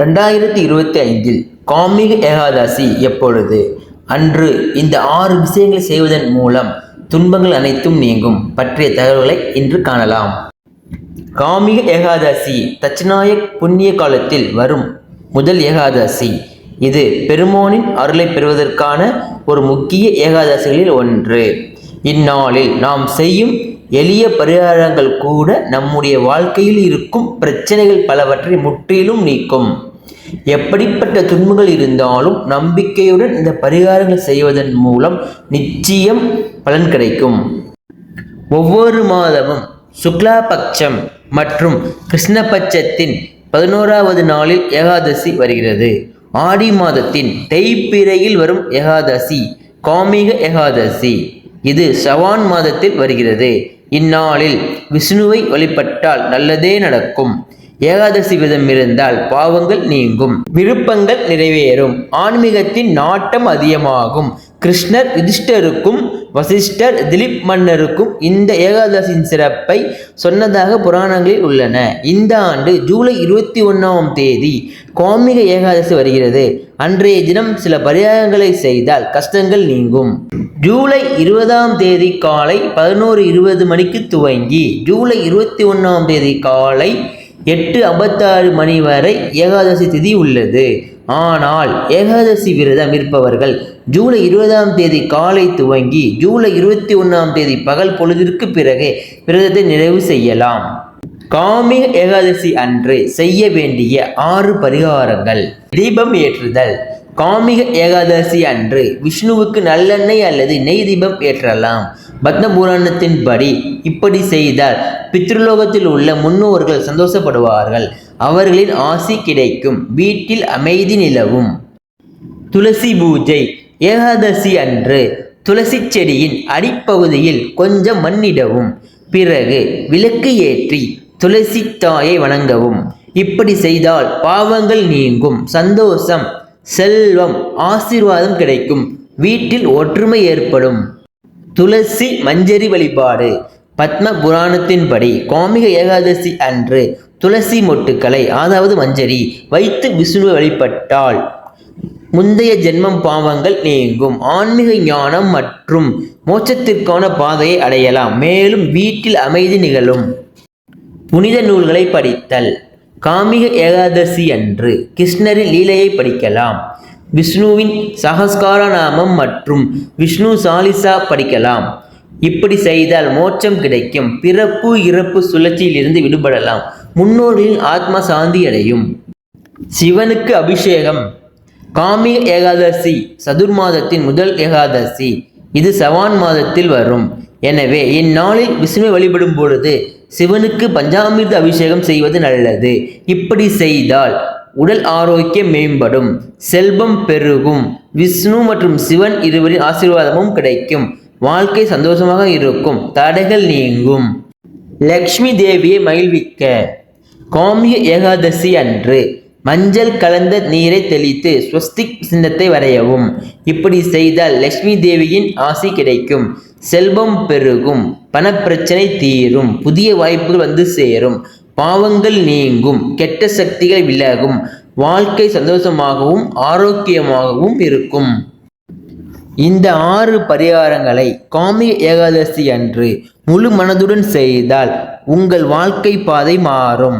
ரெண்டாயிரத்தி இருபத்தி ஐந்தில் காமிக ஏகாதசி எப்பொழுது? அன்று இந்த ஆறு விஷயங்களை செய்வதன் மூலம் துன்பங்கள் அனைத்தும் நீங்கும். பற்றிய தகவல்களை இன்று காணலாம். காமிக ஏகாதசி தட்சிணாய புண்ணிய காலத்தில் வரும் முதல் ஏகாதசி. இது பெருமோனின் அருளை பெறுவதற்கான ஒரு முக்கிய ஏகாதசிகளில் ஒன்று. இந்நாளில் நாம் செய்யும் எளிய பரிகாரங்கள் கூட நம்முடைய வாழ்க்கையில் இருக்கும் பிரச்சனைகள் பலவற்றை முற்றிலும் நீக்கும். எப்படிப்பட்ட துன்பங்கள் இருந்தாலும் நம்பிக்கையுடன் இந்த பரிகாரங்கள் செய்வதன் மூலம் நிச்சயம் பலன் கிடைக்கும். ஒவ்வொரு மாதமும் சுக்லாபட்சம் மற்றும் கிருஷ்ணபட்சத்தின் பதினோராவது நாளில் ஏகாதசி வருகிறது. ஆடி மாதத்தின் தேய்பிறையில் வரும் ஏகாதசி காமிக ஏகாதசி. இது சவான் மாதத்தில் வருகிறது. இந்நாளில் விஷ்ணுவை வழிபட்டால் நல்லதே நடக்கும். ஏகாதசி விதம் இருந்தால் பாவங்கள் நீங்கும் விருப்பங்கள் நிறைவேறும் ஆன்மீகத்தின் நாட்டம் அதிகமாகும். கிருஷ்ணர் யுதிஷ்டருக்கும் வசிஷ்டர் திலீப் மன்னருக்கும் இந்த ஏகாதசியின் சிறப்பை சொன்னதாக புராணங்களில் உள்ளன. இந்த ஆண்டு ஜூலை இருபத்தி ஒன்றாம் தேதி காமிக ஏகாதசி வருகிறது. அன்றைய தினம் சில பரிகாரங்களை செய்தால் கஷ்டங்கள் நீங்கும். ஜூலை இருபதாம் தேதி காலை பதினோரு இருபது மணிக்கு துவங்கி ஜூலை இருபத்தி ஒன்றாம் தேதி காலை எட்டு ஐம்பத்தாறு மணி வரை ஏகாதசி திதி உள்ளது. ஆனால் ஏகாதசி விரதம் இருப்பவர்கள் ஜூலை இருபதாம் தேதி காலை துவங்கி ஜூலை இருபத்தி ஒன்றாம் தேதி பகல் பொழுதிற்கு பிறகு விரதத்தை நிறைவு செய்யலாம். காமிக ஏகாதசி அன்று செய்ய வேண்டிய ஆறு பரிகாரங்கள். தீபம் ஏற்றுதல். காமிக ஏகாதசி அன்று விஷ்ணுவுக்கு நல்லெண்ணெய் அல்லது நெய் தீபம் ஏற்றலாம். பத்ம புராணத்தின்படி இப்படி செய்தால் பித்ருலோகத்தில் உள்ள முன்னோர்கள் சந்தோஷப்படுவார்கள். அவர்களின் ஆசி கிடைக்கும். வீட்டில் அமைதி நிலவும். துளசி பூஜை ஏகாதசி அன்று துளசி செடியின் அடிப்பகுதியில் கொஞ்சம் மண்ணிடவும் பிறகு விளக்கு ஏற்றி துளசி தாயை வணங்கவும். இப்படி செய்தால் பாவங்கள் நீங்கும். சந்தோஷம் செல்வம் ஆசீர்வாதம் கிடைக்கும். வீட்டில் ஒற்றுமை ஏற்படும். துளசி மஞ்சரி வழிபாடு. பத்ம புராணத்தின்படி காமிக ஏகாதசி அன்று துளசி மொட்டுக்களை அதாவது மஞ்சரி வைத்து விஷ்ணுவை வழிபட்டால் முந்தைய ஜென்மம் பாவங்கள் நீங்கும். ஆன்மீக ஞானம் மற்றும் மோட்சத்திற்கான பாதையை அடையலாம். மேலும் வீட்டில் அமைதி நிகழும். புனித நூல்களை படித்தல். காமிக ஏகாதசி அன்று கிருஷ்ணரின் லீலையை படிக்கலாம். விஷ்ணுவின் சகஸ்கார நாமம் மற்றும் விஷ்ணு சாலிசா படிக்கலாம். இப்படி செய்தால் மோட்சம் கிடைக்கும். பிறப்பு இறப்பு சுழற்சியிலிருந்து விடுபடலாம். முன்னோர்களின் ஆத்மா சாந்தி அடையும். சிவனுக்கு அபிஷேகம். காமிக ஏகாதசி சதுர்மாதத்தின் முதல் ஏகாதசி. இது சவான் மாதத்தில் வரும். எனவே இந்நாளில் விஷ்ணுவை வழிபடும் பொழுது சிவனுக்கு பஞ்சாமிர்த அபிஷேகம் செய்வது நல்லது. இப்படி செய்தால் உடல் ஆரோக்கியம் மேம்படும். செல்வம் பெருகும். விஷ்ணு மற்றும் சிவன் இருவரின் ஆசீர்வாதமும் கிடைக்கும். வாழ்க்கை சந்தோஷமாக இருக்கும். தடைகள் நீங்கும். லக்ஷ்மி தேவியை மகிழ்விக்க. காமிய ஏகாதசி அன்று. மஞ்சள் கலந்த நீரை தெளித்து ஸ்வஸ்திக் சின்னத்தை வரையவும். இப்படி செய்தால் லக்ஷ்மி தேவியின் ஆசி கிடைக்கும். செல்வம் பெருகும் பணப்பிரச்சனை தீரும் புதிய வாய்ப்புகள் வந்து சேரும். பாவங்கள் நீங்கும் கெட்ட சக்திகள் விலகும் வாழ்க்கை சந்தோஷமாகவும் ஆரோக்கியமாகவும் இருக்கும். இந்த ஆறு பரிகாரங்களை காமி ஏகாதசி அன்று முழு மனதுடன் செய்தால் உங்கள் வாழ்க்கை பாதை மாறும்.